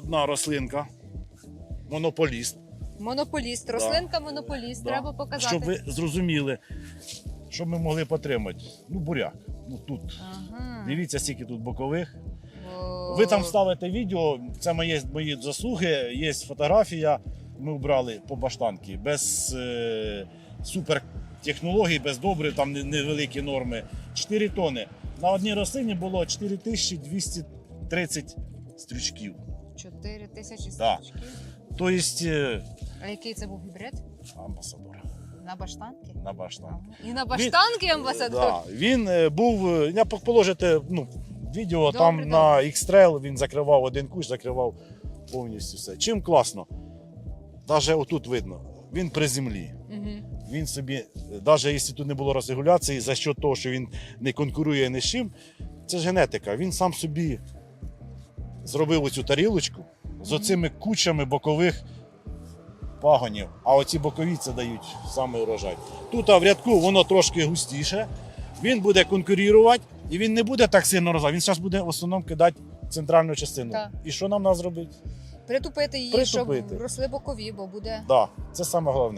одна рослинка, монополіст. Монополіст, рослинка монополіст. Да. Треба показати. Щоб ви зрозуміли, що ми могли потримати. Ну, буряк. Ну тут. Ага. Дивіться, скільки тут бокових. О. Ви там ставите відео, це мої, мої заслуги, є фотографія. Ми вбрали по баштанки без е, супертехнологій, без добрив, там не- невеликі норми. 4 тони. На одній рослині було 4230 стрючків. 4 тисячі Да. Тобто А який це був гібрид? амбасадор На баштанки? на баштанки. І на баштанки амбасадор. Да, він е, був, е, я положите ну, відео, Добре, там добре. на X-Trail він закривав один кущ, закривав повністю все. Чим класно? Навіть отут видно, він при землі. Угу. Він собі, навіть якщо тут не було розрегуляції, за що того, що він не конкурує ні з чим, це ж генетика. Він сам собі зробив оцю тарілочку з оцими кучами бокових пагонів. А оці бокові це дають саме урожай. Тут а в рядку воно трошки густіше. Він буде конкурувати і він не буде так сильно розвивати. Він зараз буде в основному кидати центральну частину. Так. І що нам треба зробити? Притупити її, Притупити. щоб росли бокові, бо буде Да, це саме головне.